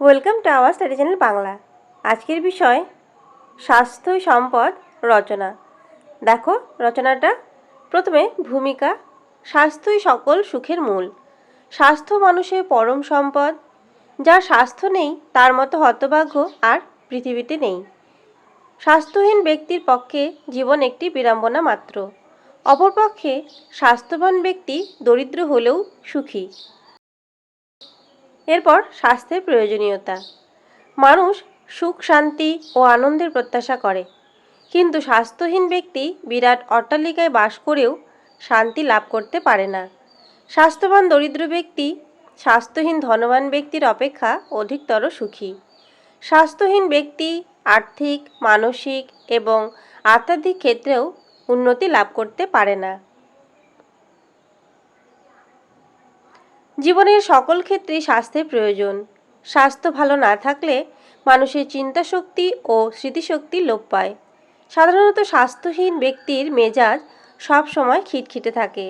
Welcome to our study channel Bangla. আজকের বিষয় স্বাস্থ্যই সম্পদ রচনা। দেখো, রচনাটা প্রথমে ভূমিকা, স্বাস্থ্যই সকল সুখের মূল। স্বাস্থ্য মানুষের পরম সম্পদ, যার স্বাস্থ্য নেই, তার মতো হতভাগ্য আর পৃথিবীতে নেই। স্বাস্থ্যহীন ব্যক্তির পক্ষে জীবন একটি বিড়ম্বনা মাত্র। অপরপক্ষে স্বাস্থ্যবান ব্যক্তি দরিদ্র হলেও সুখী। এরপর স্বাস্থ্যের প্রয়োজনীয়তা। মানুষ সুখ, শান্তি ও আনন্দের প্রত্যাশা করে। কিন্তু স্বাস্থ্যহীন ব্যক্তি বিরাট অট্টালিকায় বাস করেও শান্তি লাভ করতে পারে না। স্বাস্থ্যবান দরিদ্র ব্যক্তি, স্বাস্থ্যহীন ধনবান ব্যক্তির অপেক্ষা অধিকতর সুখী। স্বাস্থ্যহীন ব্যক্তি আর্থিক, মানসিক এবং আধ্যাত্মিক ক্ষেত্রেও উন্নতি লাভ করতে পারে না। জীবনের সকল ক্ষেত্রেই স্বাস্থ্যের প্রয়োজন। স্বাস্থ্য ভালো না থাকলে মানুষের চিন্তাশক্তি ও স্মৃতিশক্তি লোপ পায়। সাধারণত স্বাস্থ্যহীন ব্যক্তির মেজাজ সব সময় খিটখিটে থাকে।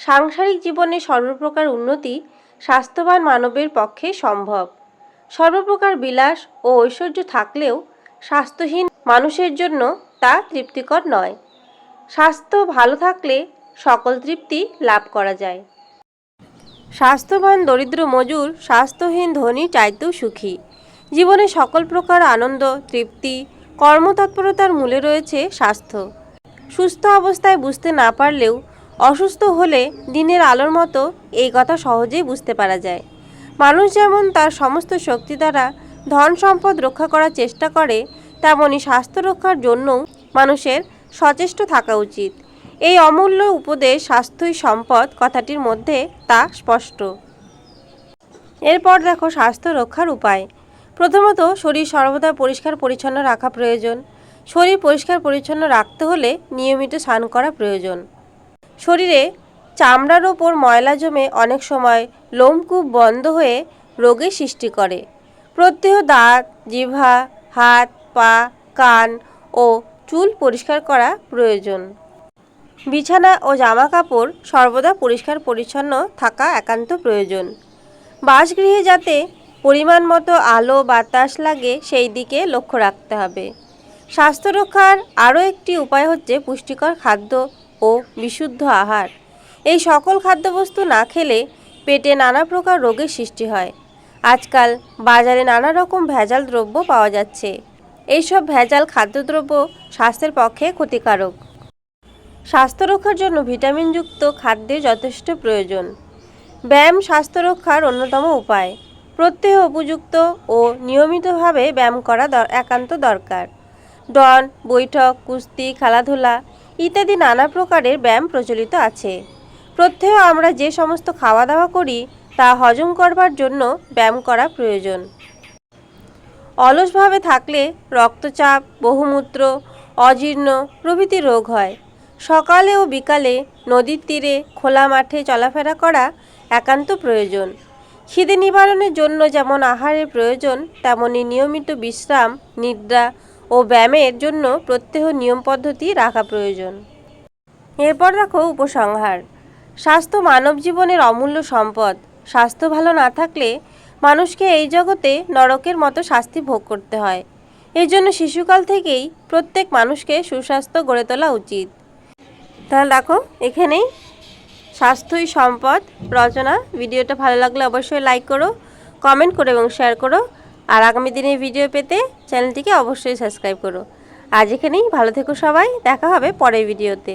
সাংসারিক জীবনে সর্বপ্রকার উন্নতি স্বাস্থ্যবান মানবের পক্ষে সম্ভব। সর্বপ্রকার বিলাস ও ঐশ্বর্য থাকলেও স্বাস্থ্যহীন মানুষের জন্য তা তৃপ্তিকর নয়। স্বাস্থ্য ভালো থাকলে সকল তৃপ্তি লাভ করা যায়। স্বাস্থ্যবান, দরিদ্র, মজুর, স্বাস্থ্যহীন, ধনী, চাইতেও সুখী। জীবনে সকল প্রকার আনন্দ, তৃপ্তি, কর্মতৎপরতার মূলে রয়েছে স্বাস্থ্য। সুস্থ অবস্থায় বুঝতে না পারলেও অসুস্থ হলে দিনের আলোর মতো এই কথা সহজেই বুঝতে পারা যায়। মানুষ যেমন তার সমস্ত শক্তি দ্বারা ধন সম্পদ রক্ষা করার চেষ্টা করে তেমনই স্বাস্থ্য রক্ষার জন্যও মানুষের সচেষ্ট থাকা উচিত। এই অমূল্য উপদেশ স্বাস্থ্যই সম্পদ কথাটির মধ্যে তা স্পষ্ট। এরপর দেখো স্বাস্থ্য রক্ষার উপায়। প্রথমত, শরীর সর্বদা পরিষ্কার পরিচ্ছন্ন রাখা প্রয়োজন। শরীর পরিষ্কার পরিচ্ছন্ন রাখতে হলে নিয়মিত স্নান করা প্রয়োজন। শরীরে চামড়ার ওপর ময়লা জমে অনেক সময় লোমকূপ বন্ধ হয়ে রোগের সৃষ্টি করে। প্রত্যহ দাঁত, জিভা, হাত, পা, কান ও চুল পরিষ্কার করা প্রয়োজন। বিছানা ও জামা কাপড় সর্বদা পরিষ্কার পরিচ্ছন্ন থাকা একান্ত প্রয়োজন। বাসগৃহে যাতে পরিমাণ মতো আলো, বাতাস লাগে, সেই দিকে লক্ষ্য রাখতে হবে। স্বাস্থ্য রক্ষার আরও একটি উপায় হচ্ছে পুষ্টিকর খাদ্য ও বিশুদ্ধ আহার। এই সকল খাদ্যবস্তু না খেলে পেটে নানা প্রকার রোগের সৃষ্টি হয়। আজকাল বাজারে নানা রকম ভেজাল দ্রব্য পাওয়া যাচ্ছে। এইসব ভেজাল খাদ্যদ্রব্য স্বাস্থ্যের পক্ষে ক্ষতিকারক। স্বাস্থ্য রক্ষার জন্য ভিটামিনযুক্ত খাদ্যের যথেষ্ট প্রয়োজন। ব্যায়াম স্বাস্থ্য রক্ষার অন্যতম উপায়। প্রত্যহ উপযুক্ত ও নিয়মিতভাবে ব্যায়াম করা একান্ত দরকার। ডন বৈঠক, কুস্তি, খেলাধুলা ইত্যাদি নানা প্রকারের ব্যায়াম প্রচলিত আছে। প্রত্যহ আমরা যে সমস্ত খাওয়া দাওয়া করি, তা হজম করবার জন্য ব্যায়াম করা প্রয়োজন। অলসভাবে থাকলে রক্তচাপ, বহুমূত্র, অজীর্ণ প্রভৃতি রোগ হয়। সকালে ও বিকালে নদীর তীরে, খোলা মাঠে চলাফেরা করা একান্ত প্রয়োজন। খিদে নিবারণের জন্য যেমন আহারের প্রয়োজন, তেমনি নিয়মিত বিশ্রাম, নিদ্রা ও ব্যায়ামের জন্য প্রত্যেহ নিয়ম পদ্ধতি রাখা প্রয়োজন। এরপর রাখো উপসংহার। স্বাস্থ্য মানব জীবনের অমূল্য সম্পদ। স্বাস্থ্য ভালো না থাকলে মানুষকে এই জগতে নরকের মতো শাস্তি ভোগ করতে হয়। এই জন্য শিশুকাল থেকেই প্রত্যেক মানুষকে সুস্বাস্থ্য গড়ে তোলা উচিত। তাহলে দেখো, এখানেই স্বাস্থ্যই সম্পদ, রচনা। ভিডিওটা ভালো লাগলে অবশ্যই লাইক করো কমেন্ট করো এবং শেয়ার করো। আর আগামী দিনে ভিডিও পেতে চ্যানেলটিকে অবশ্যই সাবস্ক্রাইব করো। আজ এখানেই, ভালো থেকো সবাই, দেখা হবে পরের ভিডিওতে